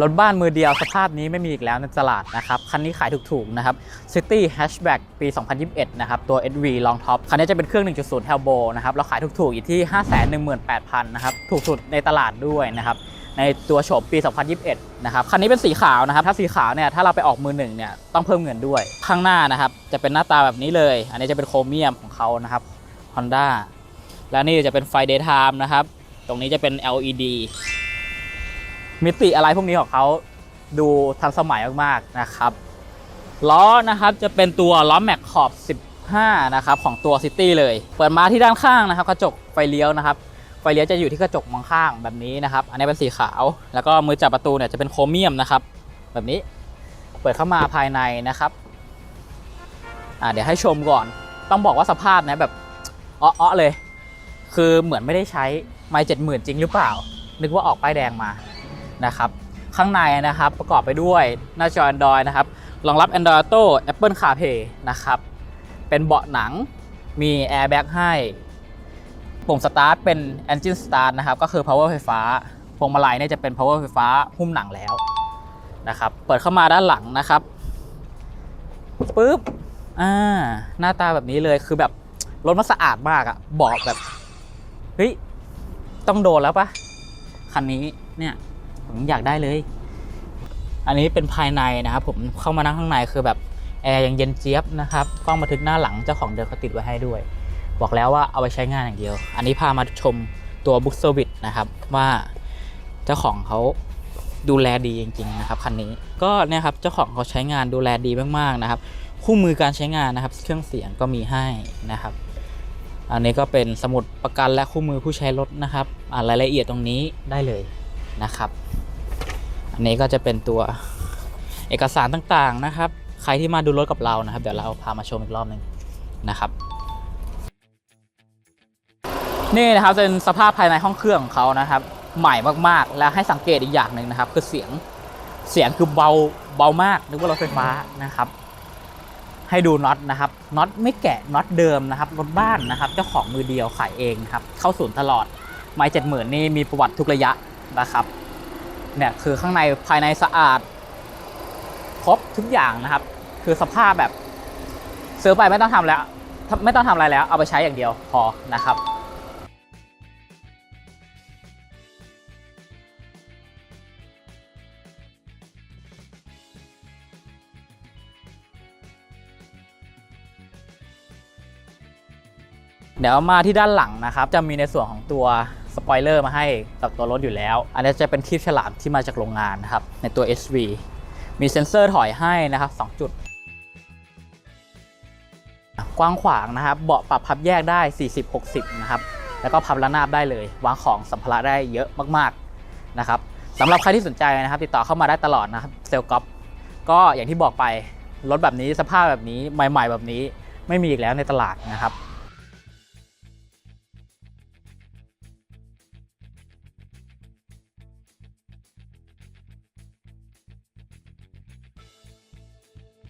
รถบ้านมือเดียวสภาพนี้ไม่มีอีกแล้วในตลาดนะครับ คันนี้ขายถูกๆนะครับ City Hatchback ปี 2021 นะครับ ตัว SV Long Top คันนี้จะเป็นเครื่อง 1.0 Turbo นะครับ เราขายถูกๆ อยู่ที่ 518,000 นะครับ ถูกสุดในตลาดด้วยนะครับ ในตัวโฉมปี 2021 นะครับ คันนี้เป็นสีขาวนะครับ ถ้าสีขาวเนี่ย ถ้าเราไปออกมือหนึ่งเนี่ย ต้องเพิ่มเงินด้วย ข้างหน้านะครับ จะเป็นหน้าตาแบบนี้เลย อันนี้จะเป็นโครเมียมของเขานะครับ Honda และนี่จะเป็นไฟ daytime นะครับ ตรงนี้จะเป็น LED มิติอะไรพวกนี้ของเขาดูทันสมัยมากๆนะครับล้อนะครับจะเป็นตัวล้อแม็กขอบ 15 นะครับของตัวซิตี้เลย เปิดมาที่ด้านข้างนะครับ กระจกไฟเลี้ยวนะครับ ไฟเลี้ยวจะอยู่ที่กระจกมองข้างแบบนี้นะครับ อันนี้เป็นสีขาว แล้วก็มือจับประตูเนี่ยจะเป็นโครเมียมนะครับ แบบนี้ เปิดเข้ามาภายในนะครับอ่าเดี๋ยวให้ชมก่อน ต้องบอกว่าสภาพนะแบบอ้อๆเลย คือเหมือนไม่ได้ใช้ไม่เจ็ดหมื่นจริงหรือเปล่า นึกว่าออกป้ายแดงมา นะครับข้างในนะครับประกอบไปด้วยหน้าจอ Android นะครับรองรับ Android Auto Apple CarPlay นะครับเป็นเบาะหนังมี Airbag ให้ปุ่ม Start เป็น Engine Start นะครับก็คือ Power ไฟฟ้าพวงมาลัยเนี่ยจะเป็น Power ไฟฟ้าหุ้มหนังแล้วนะครับเปิดเข้ามาด้านหลังนะครับปุ๊บอ่าหน้าตาแบบนี้เลยคือแบบรถมันสะอาดมากอะเบาะแบบเฮ้ยต้องโดนแล้วปะคันนี้เนี่ย ผมอยากได้เลย อันนี้เป็นภายในนะครับผมเข้ามานั่งข้างในคือแบบแอร์ยังเย็นเจี๊ยบนะครับกล้องบันทึกหน้าหลังเจ้าของเดิมเขาติดไว้ให้ด้วย บอกแล้วว่าเอาไปใช้งานอย่างเดียว อันนี้พามาชมตัวบุ๊กเซอร์วิสนะครับว่าเจ้าของเขาดูแลดีจริง ๆ นะครับคันนี้ก็เนี่ยครับเจ้าของเขาใช้งานดูแลดีมากๆนะครับ คู่มือการใช้งานนะครับ เครื่องเสียงก็มีให้นะครับ อันนี้ก็เป็นสมุดประกันและคู่มือผู้ใช้รถนะครับอ่านรายละเอียดตรงนี้ได้เลยนะครับ นี้ก็จะเป็นตัวเอกสารต่างๆนะครับ ใครที่มาดูรถกับเรานะครับ เดี๋ยวเราพามาชมอีกรอบหนึ่งนะครับนี่นะครับเป็นสภาพภายในห้องเครื่องของเขานะครับ ใหม่มากๆ แล้วให้สังเกตอีกอย่างหนึ่งนะครับ คือเสียงเสียงคือเบาเบามากนึกว่ารถไฟฟ้านะครับ ให้ดูน็อตนะครับน็อตไม่แกะน็อตเดิมนะครับรถบ้านนะครับเจ้าของมือเดียวขายเองครับเข้าศูนย์ตลอด ไม้เจ็ดหมื่นนี่มีประวัติทุกระยะนะครับ เนี่ยคือข้างในภายในสะอาด ครบทุกอย่างนะครับ คือสภาพแบบซื้อไปไม่ต้องทำแล้ว ไม่ต้องทำอะไรแล้ว เอาไปใช้อย่างเดียวพอนะครับ เดี๋ยวมาที่ด้านหลังนะครับ จะมีในส่วนของตัวสปอยเลอร์มาให้กับตัวรถอยู่แล้ว อันนี้จะเป็นคลิปฉลามที่มาจากโรงงานนะครับ ในตัว SV มีเซ็นเซอร์ถอยให้นะครับ 2 จุด กว้างขวางนะครับ เบาะปรับพับแยกได้ 40-60 นะครับ แล้วก็พับระนาบได้เลย วางของสัมภาระได้เยอะมากๆนะครับสำหรับใครที่สนใจนะครับ ติดต่อเข้ามาได้ตลอดนะครับเซลกอปก็อย่างที่บอกไปรถแบบนี้สภาพแบบนี้ใหม่ ๆ แบบนี้ไม่มีอีกแล้วในตลาดนะครับ